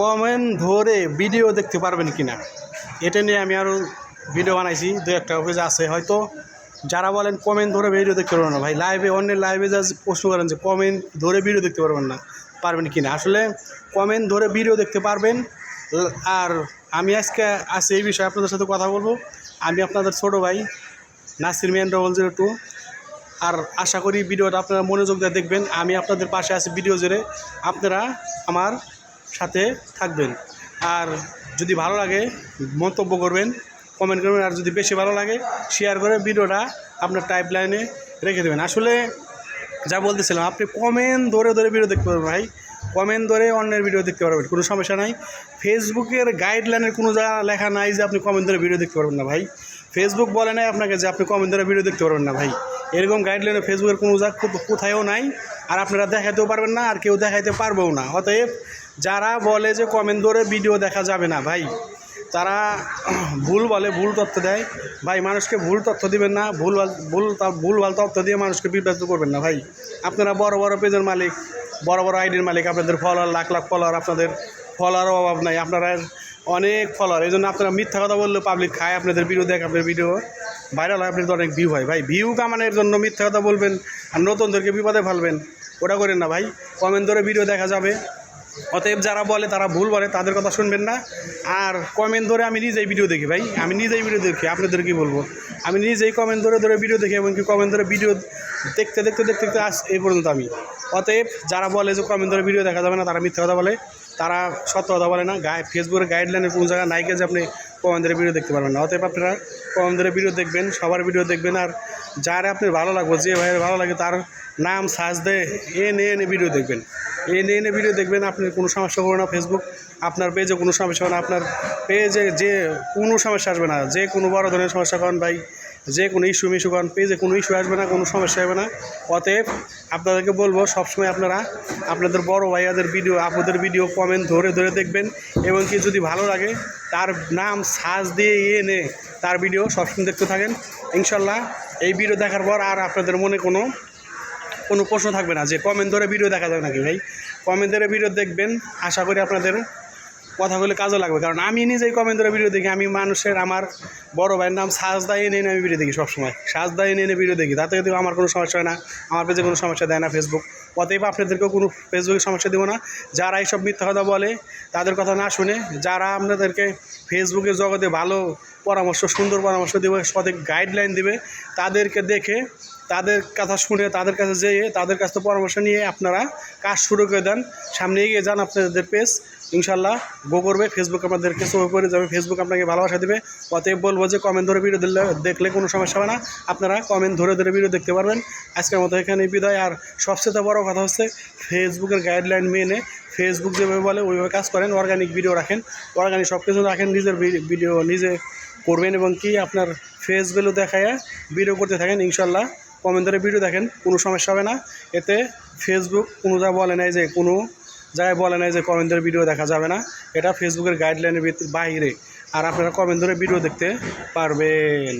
Comment ধরে video দেখতে পারবেন কি না এটা নিয়ে আমি আরও ভিডিও বানাইছি, দু একটা অফিস আছে হয়তো। যারা বলেন কমেন্ট ধরে ভিডিও দেখতে পারবেন না ভাই, লাইভে অন্যের লাইভে যা প্রশ্ন করেন যে কমেন্ট ধরে ভিডিও দেখতে পারবেন না, পারবেন কি না আসলে কমেন্ট ধরে ভিডিও দেখতে পারবেন, আর আমি আজকে আছি এই বিষয়ে আপনাদের সাথে কথা বলব। আমি আপনাদের ছোটো ভাই, Nasir Mian double zero two. আর আশা করি ভিডিওটা আপনারা মনোযোগ দিয়ে দেখবেন। আমি আপনাদের পাশে আছি ভিডিও জুড়ে। আপনারা আমার সাথে থাকবেন। আর যদি ভালো লাগে, মন্তব্য করবেন কমেন্ট করবেন, আর যদি বেশি ভালো লাগে শেয়ার করে ভিডিওটা আপনার টাইপ লাইনে রেখে দেবেন। আসলে যা বলতেছিলাম, আপনি কমেন্ট ধরে ধরে ভিডিও দেখতে পারবেন ভাই। কমেন্ট ধরে অন্যের ভিডিও দেখতে পারবেন, কোনো সমস্যা নাই। ফেসবুকের গাইডলাইনের কোনো জায়গা লেখা নাই যে আপনি কমেন্ট ধরে ভিডিও দেখতে পারবেন না ভাই। ফেসবুক বলে নাই আপনাকে যে আপনি কমেন্ট ধরে ভিডিও দেখতে পারবেন না ভাই। এরকম গাইডলাইনে ফেসবুকের কোনো কোথ- কোথায়ও নাই। আর আপনারা দেখাতেও পারবেন না, আর কেউ দেখাইতে পারবেও না। অতএব যারা বলে যে কমেন্ট ধরে ভিডিও দেখা যাবে না ভাই, তারা ভুল বলে, ভুল তথ্য দেয়। ভাই, মানুষকে ভুল তথ্য দিবেন না, ভুল ভাল- ভুল ভালো তথ্য দিয়ে মানুষকে বিভ্রান্ত করবেন না ভাই। আপনারা বড় বড় পেজের মালিক, বড় বড় আইডির মালিক, আপনাদের ফলোয়ার লাখ লাখ ফলোয়ার আপনাদের ফলোয়ারও অভাব নাই। আপনারা অনেক ফলোয়ার এই জন্য আপনারা মিথ্যা কথা বললে পাবলিক খায়, আপনাদের ভিডিও দেখ, আপনাদের ভিডিও ভাইরাল হয় আপনাদের অনেক ভিউ হয়। ভাই ভিউ কামানোর জন্য মিথ্যা কথা বলবেন আর নতুনদেরকে বিপদে ফেলবেন, ওটা করেন না ভাই। কমেন্ট ধরে ভিডিও দেখা যাবে। অতএব যারা বলে, তারা ভুল বলে, তাদের কথা শুনবেন না। আর কমেন্ট ধরে আমি নিজেই ভিডিও দেখি ভাই। আমি নিজেই ভিডিও দেখি, আপনাদের কি বলব? আমি নিজেই কমেন্ট ধরে ধরে ভিডিও দেখি এমনকি কমেন্ট ধরে ভিডিও দেখতে দেখতে দেখতে দেখতে আস, এই পর্যন্ত আমি। অতএব যারা বলে যে কমেন্ট ধরে ভিডিও দেখা যাবে না, তারা মিথ্যা কথা বলে। তারা সত্য কথা বলে না। গায়ে ফেসবুকের গাইডলাইনের কোনো জায়গায় নাইকে যে আপনি কমেন্ট ধরে ভিডিও দেখতে পারবেন না। অতএব আপনারা ধরে ভিডিও দেখবেন, সবার ভিডিও দেখবেন, আর যার আপনার ভালো লাগবে, যে ভাইয়ের ভালো লাগে, তার নাম সার্চ দেয় এনে এনে ভিডিও দেখবেন। এনে এনে ভিডিও দেখবেন আপনি কোনো সমস্যা হবে না ফেসবুক আপনার পেজে কোনো সমস্যা হবে না, আপনার পেজে যে কোনো সমস্যা আসবে না, যে কোনো বড় ধরনের সমস্যা করেন ভাই যে কোনো ইস্যু মিস্যু করেন পেজে কোনো ইস্যু আসবে না, কোনো সমস্যা হবে না। অতএব আপনাদেরকে বলব, সবসময় আপনারা আপনাদের বড় ভাইয়াদের ভিডিও আপনাদের ভিডিও কমেন্ট ধরে ধরে দেখবেন এবং কি যদি ভালো লাগে, তার নাম সার্চ দিয়ে এনে তার ভিডিও সবসময় দেখতে থাকেন। ইনশাল্লাহ এই ভিডিও দেখার পর আর আপনাদের মনে কোনো কোনো প্রশ্ন থাকবে না যে কমেন্ট ধরে ভিডিও দেখা যাবে নাকি ভাই? কমেন্ট ধরে ভিডিও দেখবেন। আশা করি আপনাদের কথাগুলো কাজে লাগবে। কারণ আমি নিজেই কমেন্ট ধরে ভিডিও দেখি, আমি মানুষের আমার বড় ভাইয়ের নাম সাজদা এনে এনে আমি ভিডিও দেখি সবসময়। সাজদা এনে এনে ভিডিও দেখি, তাতে কিন্তু আমার কোনো সমস্যা হয় না, আমার পেজে কোনো সমস্যা দেয় না ফেসবুক অতএব আপনাদেরকেও কোনো ফেসবুকে সমস্যা দেবো না। যারা এইসব মিথ্যা কথা বলে, তাদের কথা না শুনে, যারা আপনাদেরকে ফেসবুকের জগতে ভালো পরামর্শ, সুন্দর পরামর্শ দেবে, সঠিক গাইডলাইন দেবে, তাদেরকে দেখে তাদের কথা শুনে, তাদের কাছে যেয়ে, তাদের কাছ থেকে পরামর্শ নিয়ে আপনারা কাজ শুরু করে দেন। সামনে এগিয়ে যান আপনাদের পেজ। ইনশাল্লাহ গো করবে। ফেসবুক আমাদেরকে সঙ্গে করে যাবে। ফেসবুক আপনাকে ভালোবাসা দেবে। অতএব বলব যে কমেন্ট ধরে ভিডিও দিলে, দেখলে কোনো সমস্যা হবে না। আপনারা কমেন্ট ধরে ধরে ভিডিও দেখতে পারবেন। আজকের মতো এখানে বিদায়। আর সবচেয়ে বড় কথা হচ্ছে ফেসবুকের গাইডলাইন মেনে ফেসবুক যেভাবে বলে, ওইভাবে কাজ করেন। অর্গানিক ভিডিও রাখেন। অর্গানিক সব কিছু রাখেন। নিজের ভিডিও নিজে করবেন এবং কি আপনার ফেস ভ্যালু দেখায় ভিডিও করতে থাকেন। ইনশাল্লাহ কমেন্ট ভিডিও দেখেন, কোনো সমস্যা হবে না। এতে ফেসবুক কোনো যা বলে নাই যে, কোনো জায়গায় বলে নাই যে কমেন্ট ধরে ভিডিও দেখা যাবে না। এটা ফেসবুকের গাইডলাইনের বাইরে। আর আপনারা কমেন্ট ভিডিও দেখতে পারবেন।